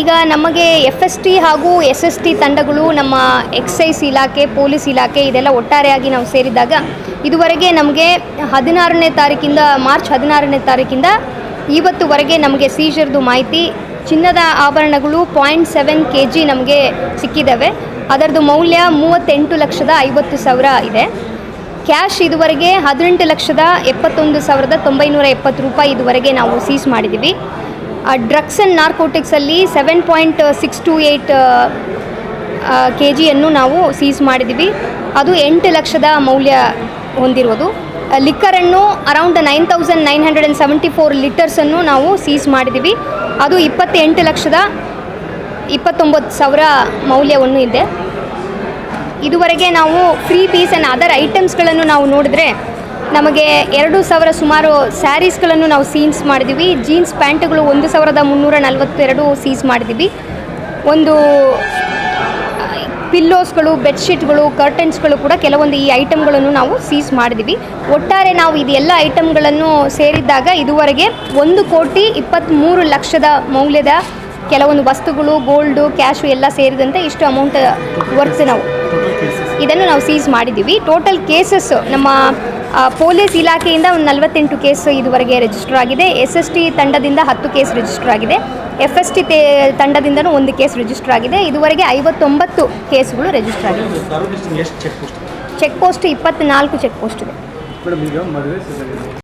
ಈಗ ನಮಗೆ F S T ಹಾಗೂ ಎಸ್ ಎಸ್ ಟಿ ತಂಡಗಳು ನಮ್ಮ ಎಕ್ಸೈಸ್ ಇಲಾಖೆ, ಪೊಲೀಸ್ ಇಲಾಖೆ ಇದೆಲ್ಲ ಒಟ್ಟಾರೆಯಾಗಿ ನಾವು ಸೇರಿದಾಗ ಇದುವರೆಗೆ ನಮಗೆ ಹದಿನಾರನೇ ತಾರೀಕಿಂದ, ಮಾರ್ಚ್ ಹದಿನಾರನೇ ತಾರೀಕಿಂದ ಇವತ್ತುವರೆಗೆ ನಮಗೆ ಸೀಜರ್ದು ಮಾಹಿತಿ, ಚಿನ್ನದ ಆಭರಣಗಳು ಪಾಯಿಂಟ್ ಸೆವೆನ್ ಕೆ ಜಿ ನಮಗೆ ಸಿಕ್ಕಿದ್ದಾವೆ ಅದರದ್ದು ಮೌಲ್ಯ ಮೂವತ್ತೆಂಟು ಲಕ್ಷದ ಐವತ್ತು ಸಾವಿರ ಇದೆ. ಕ್ಯಾಶ್ ಇದುವರೆಗೆ ಹದಿನೆಂಟು ಲಕ್ಷದ ಎಪ್ಪತ್ತೊಂದು ಸಾವಿರದ ತೊಂಬೈನೂರ ಎಪ್ಪತ್ತು ರೂಪಾಯಿ ಇದುವರೆಗೆ ನಾವು ಸೀಸ್ ಮಾಡಿದ್ದೀವಿ. Drugs and ನಾರ್ಕೋಟಿಕ್ಸಲ್ಲಿ seven point six two eight K ಜಿಯನ್ನು ನಾವು ಸೀಸ್ ಮಾಡಿದ್ದೀವಿ. ಅದು ಎಂಟು ಲಕ್ಷದ ಮೌಲ್ಯ ಹೊಂದಿರುವುದು ಲಿಕ್ಕರನ್ನು around nine thousand nine hundred and seventy four ಲೀಟರ್ಸನ್ನು ನಾವು ಸೀಸ್ ಮಾಡಿದ್ದೀವಿ. ಅದು ಇಪ್ಪತ್ತೆಂಟು ಲಕ್ಷದ ಇಪ್ಪತ್ತೊಂಬತ್ತು ಸಾವಿರ ಮೌಲ್ಯವನ್ನು ಇದೆ. ಇದುವರೆಗೆ ನಾವು ಫ್ರೀ ಪೀಸ್ ಆ್ಯಂಡ್ ಅದರ್ ಐಟಮ್ಸ್ಗಳನ್ನು ನಾವು ನೋಡಿದ್ರೆ ನಮಗೆ ಎರಡು ಸಾವಿರ ಸುಮಾರು ಸ್ಯಾರೀಸ್ಗಳನ್ನು ನಾವು ಸೀನ್ಸ್ ಮಾಡಿದ್ದೀವಿ. ಜೀನ್ಸ್ ಪ್ಯಾಂಟ್ಗಳು ಒಂದು ಸಾವಿರದ ಮುನ್ನೂರ ನಲವತ್ತೆರಡು ಸೀಸ್ ಮಾಡಿದ್ದೀವಿ. ಒಂದು, ಪಿಲ್ಲೋಸ್ಗಳು, ಬೆಡ್ಶೀಟ್ಗಳು, ಕರ್ಟನ್ಸ್ಗಳು ಕೂಡ ಕೆಲವೊಂದು ಈ ಐಟಮ್ಗಳನ್ನು ನಾವು ಸೀಸ್ ಮಾಡಿದ್ದೀವಿ. ಒಟ್ಟಾರೆ ನಾವು ಇದೆಲ್ಲ ಐಟಮ್ಗಳನ್ನು ಸೇರಿದ್ದಾಗ ಇದುವರೆಗೆ ಒಂದು ಕೋಟಿ ಇಪ್ಪತ್ತ್ಮೂರು ಲಕ್ಷದ ಮೌಲ್ಯದ ಕೆಲವೊಂದು ವಸ್ತುಗಳು, ಗೋಲ್ಡು, ಕ್ಯಾಶು ಎಲ್ಲ ಸೇರಿದಂತೆ ಇಷ್ಟು ಅಮೌಂಟ್ ವರ್ತ್ ನಾವು. ಇದನ್ನು ನಾವು ಸೀಸ್ ಮಾಡಿದ್ದೀವಿ. ಟೋಟಲ್ ಕೇಸಸ್ ನಮ್ಮ ಪೊಲೀಸ್ ಇಲಾಖೆಯಿಂದ ಒಂದು ನಲವತ್ತೆಂಟು ಕೇಸ್ ಇದುವರೆಗೆ ರಿಜಿಸ್ಟರ್ ಆಗಿದೆ. ಎಸ್ ಎಸ್ ಟಿ ತಂಡದಿಂದ ಹತ್ತು ಕೇಸ್ ರಿಜಿಸ್ಟರ್ ಆಗಿದೆ. ಎಫ್ ಎಸ್ ಟಿ ತಂಡದಿಂದನೂ ಒಂದು ಕೇಸ್ ರಿಜಿಸ್ಟರ್ ಆಗಿದೆ. ಇದುವರೆಗೆ ಐವತ್ತೊಂಬತ್ತು ಕೇಸ್ಗಳು ರಿಜಿಸ್ಟರ್ ಆಗಿದೆ. ಚೆಕ್ ಪೋಸ್ಟ್ ಇಪ್ಪತ್ನಾಲ್ಕು ಚೆಕ್ ಪೋಸ್ಟ್ ಇದೆ.